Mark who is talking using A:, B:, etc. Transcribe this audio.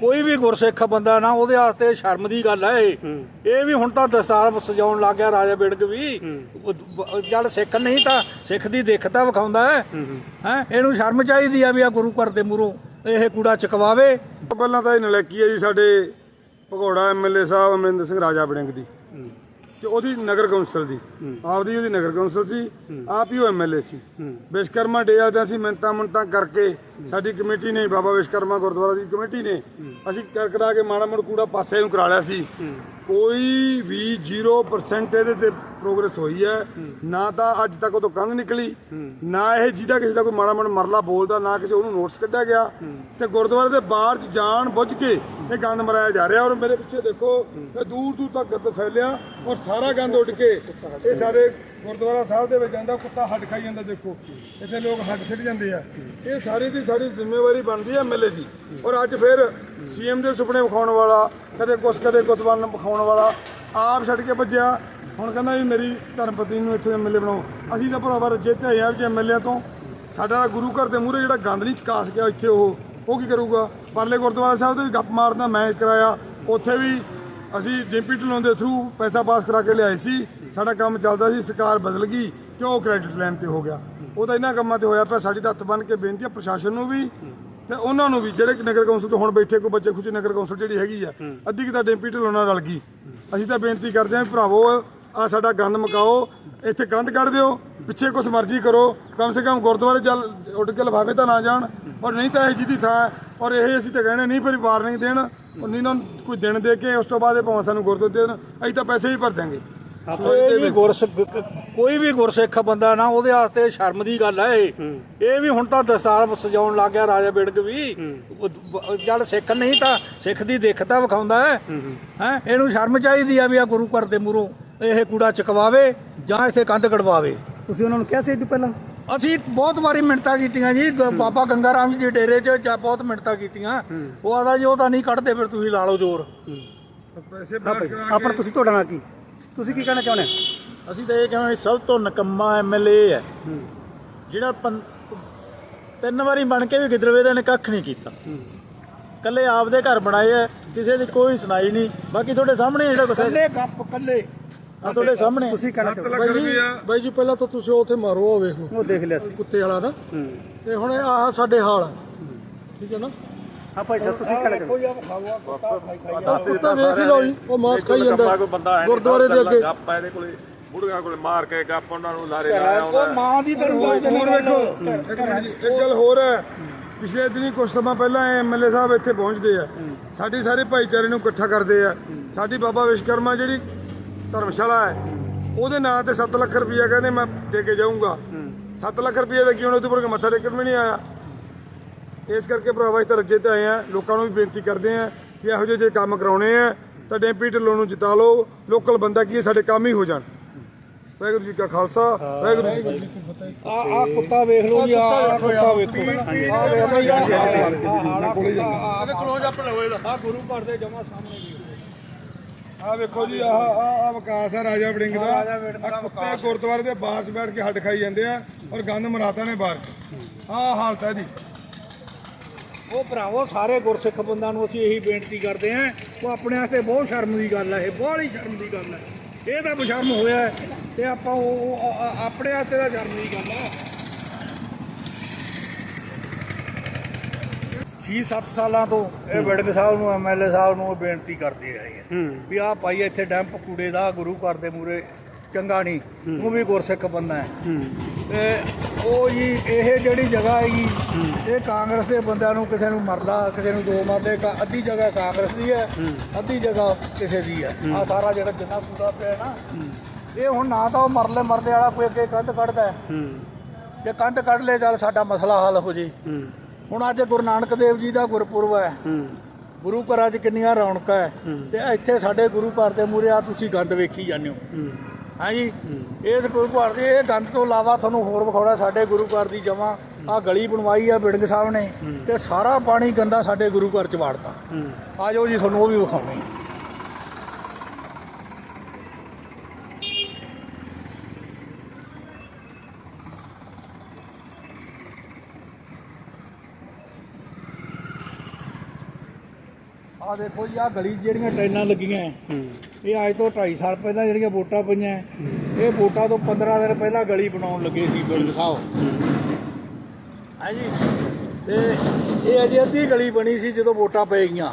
A: ਕੋਈ ਵੀ ਗੁਰਸਿੱਖ ਬੰਦਾ ਨਾ ਉਹਦੇ ਵਾਸਤੇ ਸ਼ਰਮ ਦੀ ਗੱਲ ਹੈ ਇਹ। ਇਹ ਵੀ ਹੁਣ ਤਾਂ ਦਸਤਾਰ ਸਜਾਉਣ ਲੱਗ ਗਿਆ ਰਾਜਾ ਬਿੜਕ ਵੀ। ਜਦ ਸਿੱਖ ਨਹੀਂ ਤਾਂ ਸਿੱਖ ਦੀ ਦਿੱਖ ਤਾਂ ਵਿਖਾਉਂਦਾ ਹੈ। ਹੈ ਇਹਨੂੰ ਸ਼ਰਮ ਚਾਹੀਦੀ ਆ ਵੀ ਆ ਗੁਰੂ ਘਰ ਦੇ ਮੂਹਰੋਂ ਇਹ ਕੂੜਾ ਚਕਵਾਵੇ।
B: ਪਹਿਲਾਂ ਤਾਂ ਇਹ ਨਲੈਕੀ ਹੈ ਜੀ ਸਾਡੇ ਭਗੌੜਾ ਐਮਐਲਏ ਸਾਹਿਬ ਅਮਰਿੰਦਰ ਸਿੰਘ ਰਾਜਾ ਬੜਿੰਗ ਦੀ। ਤੇ ਉਹਦੀ ਨਗਰ ਕੌਂਸਲ ਦੀ। ਆਪਦੀ ਉਹਦੀ ਨਗਰ ਕੌਂਸਲ ਸੀ ਆਪ ਹੀ ਉਹ ਐਮਐਲਏ ਸੀ। ਵਿਸ਼ਕਰਮਾ ਡੇ ਆ ਤੇ ਅਸੀਂ ਮਿੰਤਾਂ ਮੁੰਤਾਂ ਕਰਕੇ ਸਾਡੀ ਕਮੇਟੀ ਨੇ ਬਾਬਾ ਵਿਸ਼ਕਰਮਾ ਗੁਰਦੁਆਰਾ ਦੀ ਕਮੇਟੀ ਨੇ ਅਸੀਂ ਕਰ ਕਰਾ ਕੇ ਮਾੜਾ ਮੋੜ ਕੂੜਾ ਪਾਸੇ ਨੂੰ ਕਰਾ ਲਿਆ ਸੀ। ਕੋਈ ਵੀ 0% ਇਹਦੇ ਤੇ ਪ੍ਰੋਗਰੈਸ ਹੋਈ ਹੈ। ਨਾ ਤਾਂ ਅੱਜ ਤੱਕ ਉਹ ਤੋਂ ਕੰਧ ਨਿਕਲੀ। ਨਾ ਇਹ ਜਿਹਦਾ ਕਿਸੇ ਦਾ ਕੋਈ ਮਾੜਾ ਮੋੜ ਮਰਲਾ ਬੋਲਦਾ, ਨਾ ਕਿਸੇ ਉਹਨੂੰ ਨੋਟਿਸ ਕੱਢਿਆ ਗਿਆ। ਤੇ ਗੁਰਦੁਆਰੇ ਦੇ ਬਾਹਰ ਚ ਜਾਣ ਬੁੱਝ ਕੇ ਇਹ ਗੰਦ ਮਰਾਇਆ ਜਾ ਰਿਹਾ। ਔਰ ਮੇਰੇ ਪਿੱਛੇ ਦੇਖੋ ਦੂਰ ਦੂਰ ਤੱਕ ਗੰਦ ਫੈਲਿਆ ਔਰ ਸਾਰਾ ਗੰਦ ਉੱਡ ਕੇ ਇਹ ਸਾਡੇ ਗੁਰਦੁਆਰਾ ਸਾਹਿਬ ਦੇ ਵਿੱਚ ਜਾਂਦਾ, ਕੁੱਤਾ ਹੱਡ ਖਾਈ ਜਾਂਦਾ ਦੇਖੋ। ਇੱਥੇ ਲੋਕ ਹੱਡ ਸਿੱਟ ਜਾਂਦੇ ਆ। ਇਹ ਸਾਰੀ ਦੀ ਸਾਰੀ ਜ਼ਿੰਮੇਵਾਰੀ ਬਣਦੀ ਹੈ ਐਮਐਲਏ ਦੀ। ਔਰ ਅੱਜ ਫਿਰ ਸੀਐਮ ਦੇ ਸੁਪਨੇ ਵਿਖਾਉਣ ਵਾਲਾ, ਕਦੇ ਕੁਛ ਕਦੇ ਕੁਛ ਬਣ ਵਿਖਾਉਣ ਵਾਲਾ, ਆਪ ਛੱਡ ਕੇ ਭੱਜਿਆ। ਹੁਣ ਕਹਿੰਦਾ ਵੀ ਮੇਰੀ ਧਰਮਪਤੀ ਨੂੰ ਇੱਥੇ ਐਮਐਲਏ ਬਣਾਓ। ਅਸੀਂ ਤਾਂ ਭਰਾਵਾ ਰੱਜੇ ਤੇ ਆਏ ਆ ਵਿੱਚ ਐਮਐਲਏ ਤੋਂ। ਸਾਡਾ ਗੁਰੂ ਘਰ ਦੇ ਮੂਹਰੇ ਜਿਹੜਾ ਗੰਦ ਨਹੀਂ ਚਕਾਸ ਗਿਆ ਇੱਥੇ ਉਹ ਉਹ ਕੀ ਕਰੂਗਾ? ਪਰਲੇ ਗੁਰਦੁਆਰਾ ਸਾਹਿਬ ਦੇ ਵੀ ਗੱਪ ਮਾਰਦਾ, ਮੈਂ ਕਰਾਇਆ। ਉੱਥੇ ਵੀ ਅਸੀਂ ਡਿੰਪੀ ਢਿੱਲੋਂ ਦੇ ਥਰੂ ਪੈਸਾ ਪਾਸ ਕਰਾ ਕੇ ਲਿਆਏ ਸੀ, ਸਾਡਾ ਕੰਮ ਚੱਲਦਾ ਸੀ, ਸਰਕਾਰ ਬਦਲ ਗਈ ਤੇ ਉਹ ਕ੍ਰੈਡਿਟ ਲਾਈਨ ਤੇ ਹੋ ਗਿਆ। ਉਹ ਤਾਂ ਇਹਨਾਂ ਕੰਮਾਂ ਤੇ ਹੋਇਆ ਪਿਆ, ਸਾਡੀ ਤਾਂ ਹੱਥ ਬੰਨ ਕੇ ਬੇਨਤੀ ਹੈ ਪ੍ਰਸ਼ਾਸਨ ਨੂੰ ਵੀ ਤੇ ਉਹਨਾਂ ਨੂੰ ਵੀ, ਜਿਹੜੇ ਨਗਰ ਕੌਂਸਲ 'ਚ ਹੁਣ ਬੈਠੇ ਕੋਈ ਬੱਚੇ ਖੁਸ਼ੀ ਨਗਰ ਕੌਂਸਲ ਜਿਹੜੀ ਹੈਗੀ ਆ, ਅੱਧੀ ਕਿ ਤਾਂ ਡਿੰਪੀ ਢਿੱਲੋਂ ਨਾਲ ਰਲ ਗਈ। ਅਸੀਂ ਤਾਂ ਬੇਨਤੀ ਕਰਦੇ ਹਾਂ ਵੀ ਭਰਾਵੋ ਆ ਸਾਡਾ ਗੰਦ ਮਕਾਓ, ਇੱਥੇ ਕੰਧ ਕੱਢ ਦਿਓ, ਪਿੱਛੇ ਕੁਛ ਮਰਜ਼ੀ ਕਰੋ, ਕਮ ਸੇ ਕਮ ਗੁਰਦੁਆਰੇ ਚੱਲ, ਉੱਡ ਕੇ ਲਫਾਫੇ ਤਾਂ ਨਾ ਜਾਣ ਔਰ ਨਹੀਂ ਤਾਂ ਇਹ ਜਿਹਦੀ ਥਾਂ ਔਰ ਇਹ ਅਸੀਂ ਤਾਂ ਕਹਿਣੇ ਨਹੀਂ ਪਰਿਵਾਰ ਨਹੀਂ ਦੇਣ। ਨਹੀਂ ਨਾ ਕੋਈ ਦਿਨ ਦੇ ਕੇ ਉਸ ਤੋਂ ਬਾਅਦ ਇਹ ਭਾਵੇਂ ਸਾਨੂੰ ਗੁਰਦੁਆਰੇ ਦੇਣ ਅਸੀਂ ਤਾਂ ਪੈਸੇ ਵੀ ਭਰ ਦਿਆਂਗੇ।
A: ਇਹ ਵੀ ਗੁਰਸਿੱਖ ਕੋਈ ਵੀ ਗੁਰਸਿੱਖ ਬੰਦਾ ਨਾ ਉਹਦੇ ਵਾਸਤੇ ਸ਼ਰਮ ਦੀ ਗੱਲ ਹੈ ਇਹ। ਇਹ ਵੀ ਹੁਣ ਤਾਂ ਦਸਤਾਰ ਸਜਾਉਣ ਲੱਗ ਗਿਆ ਰਾਜਾ ਬਿੜਕ ਵੀ। ਜਦ ਸਿੱਖ ਨਹੀਂ ਤਾਂ ਸਿੱਖ ਦੀ ਦਿੱਖ ਤਾਂ ਵਿਖਾਉਂਦਾ ਹੈ। ਹੈ ਇਹਨੂੰ ਸ਼ਰਮ ਚਾਹੀਦੀ ਆ ਵੀ ਆ ਗੁਰੂ ਘਰ ਦੇ ਮੂਹਰੋਂ ਇਹ ਕੂੜਾ ਚਕਵਾਵੇ ਜਾਂ ਇੱਥੇ ਕੰਧ ਕਢਵਾਵੇ।
C: ਤੁਸੀਂ ਉਹਨਾਂ ਨੂੰ ਕਿਹਾ ਸੀ ਇਹ ਤੋਂ ਪਹਿਲਾਂ?
A: ਅਸੀਂ ਬਹੁਤ ਵਾਰੀ ਮਿੰਟਾਂ ਕੀਤੀਆਂ ਜੀ ਗ- ਬਾਬਾ ਗੰਗਾ ਰਾਮ ਜੀ ਦੇ ਡੇਰੇ 'ਚ ਜਾ ਬਹੁਤ ਮਿੰਟਾਂ ਕੀਤੀਆਂ। ਉਹ ਆਦਾ ਜੀ ਉਹ ਤਾਂ ਨਹੀਂ ਕੱਢਦੇ ਫਿਰ ਤੁਸੀਂ ਲਾ ਲਓ ਜ਼ੋਰ।
B: ਪੈਸੇ ਬਾਹਰ ਕਰਾ
C: ਆਪਣਾ ਤੁਸੀਂ ਤੁਹਾਡਾ ਨਾਂ ਕੀ? ਤੁਸੀਂ ਕੀ ਕਹਿਣਾ ਚਾਹੁੰਦੇ ਹੋ?
D: ਅਸੀਂ ਤਾਂ ਇਹ ਕਹਾਂਗੇ ਸਭ ਤੋਂ ਨਕੰਮਾ ਐਮਐਲਏ ਹੈ। ਜਿਹੜਾ ਪੰ- ਤਿੰਨ ਵਾਰੀ ਬਣ ਕੇ ਵੀ ਗਿੱਦੜਵੇ ਦਾ ਨੇ ਕੱਖ ਨਹੀਂ ਕੀਤਾ। ਕੱਲੇ ਆਪਦੇ ਘਰ ਬਣਾਏ ਆ ਕਿਸੇ ਦੀ ਕੋਈ ਸੁਣਾਈ ਨਹੀਂ। ਬਾਕੀ ਤੁਹਾਡੇ ਸਾਹਮਣੇ ਜਿਹੜਾ ਕੁਛ ਹੈ।
A: ਕੱਲੇ ਗੱਪ ਕੱਲੇ
D: ਆ ਤੁਹਾਡੇ ਸਾਹਮਣੇ।
C: ਤੁਸੀਂ ਕਹਿਣਾ
B: 7
C: ਚਾਹੁੰਦੇ
B: ਲੱਖ ਰੁਪਇਆ
E: ਬਾਈ ਜੀ ਪਹਿਲਾਂ ਤਾਂ ਤੁਸੀਂ ਉੱਥੇ ਮਾਰੋ ਉਹ ਵੇਖੋ?
C: ਉਹ ਦੇਖ ਲਿਆ ਸੀ।
E: ਕੁੱਤੇ ਵਾਲਾ ਨਾ। ਤੇ ਹੁਣ ਆਹ ਸਾਡੇ ਹਾਲ ਆ। ਠੀਕ ਹੈ ਨਾ?
C: ਹਾਂ ਭਾਈ ਸਾਹਿਬ ਤੁਸੀਂ ਕਹਿਣਾ ਚਾਹੁੰਦੇ
E: ਕੁੱਤਾ ਵੇਖ ਹੀ ਲਓ ਜੀ ਉਹ ਮਾਸ ਖਾਈ ਜਾਂਦਾ। ਗੁਰਦੁਆਰੇ ਦੇ ਅੱਗੇ।
F: ਗੱਪ ਇਹਦੇ ਕੋਲੇ। ਬੁੜੀਆਂ ਕੋਲੇ ਮਾਰ ਕੇ ਗੱਪ ਉਹਨਾਂ ਨੂੰ ਲਾਰੇ ਲਾਇਆ
A: ਉਹ ਮਾਂ ਦੀ ਤਰ੍ਹਾਂ
B: ਹੋਰ ਵੇਖੋ ਇੱਕ ਮਿੰਟ ਜੀ, ਇੱਕ ਗੱਲ ਹੋਰ ਹੈ। ਪਿਛਲੇ ਦਿਨੀ ਕੁਝ ਸਮਾਂ ਪਹਿਲਾਂ ਐਮਐਲਏ ਸਾਹਿਬ ਇੱਥੇ ਪਹੁੰਚਦੇ ਆ। ਸਾਡੀ ਸਾਰੇ ਭਾਈਚਾਰੇ ਨੂੰ ਇਕੱਠਾ ਕਰਦੇ ਆ। ਸਾਡੀ ਬਾਬਾ ਵਿਸ਼ਕਰਮਾ ਜਿਹੜੀ ਧਰਮਸ਼ਾਲਾ ਹੈ ਉਹਦੇ ਨਾਂ ਤੇ 7 ਲੱਖ ਰੁਪਇਆ ਕਹਿੰਦੇ ਮੈਂ ਦੇ ਕੇ ਜਾਊਂਗਾ 7 ਲੱਖ ਰੁਪਏ ਦਾ ਕੀ ਹੁਣ ਉਹਦੇ ਉੱਪਰ ਮੱਥਾ ਟੇਕਣ ਵੀ ਨਹੀਂ ਆਇਆ ਇਸ ਕਰਕੇ ਭਰਾਵਾ ਇਸ ਰੱਜੇ ਤੇ ਆਏ ਆ ਲੋਕਾਂ ਨੂੰ ਵੀ ਬੇਨਤੀ ਕਰਦੇ ਆ ਕਿ ਇਹੋ ਜਿਹੇ ਜੇ ਕੰਮ ਕਰਾਉਣੇ ਆ ਤਾਂ ਡੈਂਪੀ ਢਿੱਲੋਂ ਨੂੰ ਜਿਤਾ ਲਓ ਲੋਕਲ ਬੰਦਾ ਕੀ ਹੈ ਸਾਡੇ ਕੰਮ ਹੀ ਹੋ ਜਾਣ ਵਾਹਿਗੁਰੂ ਜੀ ਕਾ ਖਾਲਸਾ ਵਾਹਿਗੁਰੂ ਜੀ ਕੀ ਫਤਿਹ
A: ਆ ਆ ਕੁੱਤਾ ਵੇਖ ਲਓ ਜੀ ਆ ਆ ਕੁੱਤਾ ਵੇਖੋ ਆ ਵੇਖੋ ਜੀ ਆ ਗੁਰੂ ਘਰ ਦੇ ਜਮਾ ਸਾਹਮਣੇ ਜੀ
B: ਆ ਵੇਖੋ ਜੀ ਆਹ ਆਹ ਆਹ ਵਿਕਾਸ ਹੈ ਰਾਜਾ ਵੜਿੰਗ ਦਾ। ਆ ਕੁੱਤੇ ਗੁਰਦੁਆਰੇ ਦੇ ਬਾਹਰ ਬੈਠ ਕੇ ਹੱਡ ਖਾਈ ਜਾਂਦੇ ਆ ਔਰ ਗੰਦ ਮਰਾਤਾ ਨੇ ਬਾਹਰ। ਆਹ ਹਾਲਤ ਹੈ ਜੀ।
A: ਉਹ ਭਰਾਵੋ ਸਾਰੇ ਗੁਰਸਿੱਖ ਬੰਦਿਆਂ ਨੂੰ ਅਸੀਂ ਇਹੀ ਬੇਨਤੀ ਕਰਦੇ ਆਂ ਉਹ ਆਪਣੇ ਵਾਸਤੇ ਬਹੁਤ ਸ਼ਰਮ ਦੀ ਗੱਲ ਹੈ ਇਹ ਬਹੁਤ ਹੀ ਸ਼ਰਮ ਦੀ ਗੱਲ ਹੈ ਇਹ ਤਾਂ ਬਸ਼ਰਮ ਹੋਇਆ ਤੇ ਆਪਾਂ ਉਹ ਆ- ਆ- ਆਪਣੇ ਵਾਸਤੇ ਤਾਂ ਸ਼ਰਮ ਦੀ ਗੱਲ ਹੈ 6-7 ਸਾਲਾਂ ਤੋਂ ਇਹ ਬਿੜਕ ਸਾਹਿਬ ਨੂੰ ਐਮਐਲਏ ਸਾਹਿਬ ਨੂੰ ਬੇਨਤੀ ਕਰਦੇ ਆਏ ਆ। ਵੀ ਆਹ ਭਾਈ ਇੱਥੇ ਡੈਂਪ ਕੂੜੇ ਦਾ ਗੁਰੂ ਘਰ ਦੇ ਮੂਰੇ ਚੰਗਾ ਨਹੀਂ ਤੂੰ ਵੀ ਗੁਰਸਿੱਖ ਬੰਦਾ ਹੈ। ਤੇ ਉਹ ਜੀ ਇਹ ਜਿਹੜੀ ਜਗ੍ਹਾ ਹੈਗੀ ਇਹ ਕਾਂਗਰਸ ਦੇ ਬੰਦਿਆਂ ਨੂੰ ਕਿਸੇ ਨੂੰ ਮਰਲਾ ਕਿਸੇ ਨੂੰ ਦੋ ਮਰਦੇ ਕਾ- ਅੱਧੀ ਜਗ੍ਹਾ ਕਾਂਗਰਸ ਦੀ ਹੈ ਅੱਧੀ ਜਗ੍ਹਾ ਕਿਸੇ ਦੀ ਹੈ। ਆ ਸਾਰਾ ਜਿਹੜਾ ਜਿੰਨਾ ਕੂੜਾ ਪਿਆ ਨਾ ਇਹ ਹੁਣ ਨਾ ਤਾਂ ਉਹ ਮਰਲੇ ਮਰਦੇ ਵਾਲਾ ਕੋਈ ਅੱਗੇ ਕੰਧ ਕੱਢਦਾ ਹੈ। ਜੇ ਕੰਧ ਕੱਢ ਲੈ ਚੱਲ ਸਾਡਾ ਮਸਲਾ ਹੱਲ ਹੋ ਜੇ। ਹੁਣ ਅੱਜ ਗੁਰੂ ਨਾਨਕ ਦੇਵ ਜੀ ਦਾ ਗੁਰਪੁਰਬ ਹੈ। ਗੁਰੂ ਘਰਾਂ 'ਚ ਕਿੰਨੀਆਂ ਰੌਣਕਾਂ ਹੈ। ਤੇ ਇੱਥੇ ਸਾਡੇ ਗੁਰੂ ਘਰ ਦੇ ਮੂਹਰੇ ਆ ਤੁਸੀਂ ਗੰਦ ਵੇਖੀ ਜਾਂਦੇ ਹੋ। ਹਾਂਜੀ ਇਸ ਗੁਰੂ ਘਰ ਦੇ ਇਹ ਗੰਦ ਤੋਂ ਇਲਾਵਾ ਤੁਹਾਨੂੰ ਹੋਰ ਵਿਖਾਉਣਾ ਸਾਡੇ ਗੁਰੂ ਘਰ ਦੀ ਜਮਾ ਆ ਗਲੀ ਬਣਵਾਈ ਆ ਬਿੜੰਗ ਸਾਹਿਬ ਨੇ ਤੇ ਸਾਰਾ ਪਾਣੀ ਗੰਦਾ ਸਾਡੇ ਗੁਰੂ ਘਰ ਚ ਵਾੜਤਾ। ਆ ਜਾਓ ਜੀ ਤੁਹਾਨੂੰ ਉਹ ਵੀ ਵਿਖਾਉਣੇ ਆ ਦੇਖੋ ਜੀ ਆ ਗਲੀ 'ਚ ਜਿਹੜੀਆਂ ਟ੍ਰੇਨਾਂ ਲੱਗੀਆਂ ਹੈ, ਇਹ ਅੱਜ ਤੋਂ 2.5 ਸਾਲ ਪਹਿਲਾਂ ਜਿਹੜੀਆਂ ਵੋਟਾਂ ਪਈਆਂ ਹੈ, ਇਹ ਵੋਟਾਂ ਤੋਂ 15 ਦਿਨ ਪਹਿਲਾਂ ਗਲੀ ਬਣਾਉਣ ਲੱਗੇ ਸੀ ਬਿਲਡ ਸਾਹਿਬ ਹਾਂਜੀ ਤੇ ਇਹ ਅਜੇ ਅੱਧੀ ਗਲੀ ਬਣੀ ਸੀ ਜਦੋਂ ਵੋਟਾਂ ਪੈ ਗਈਆਂ।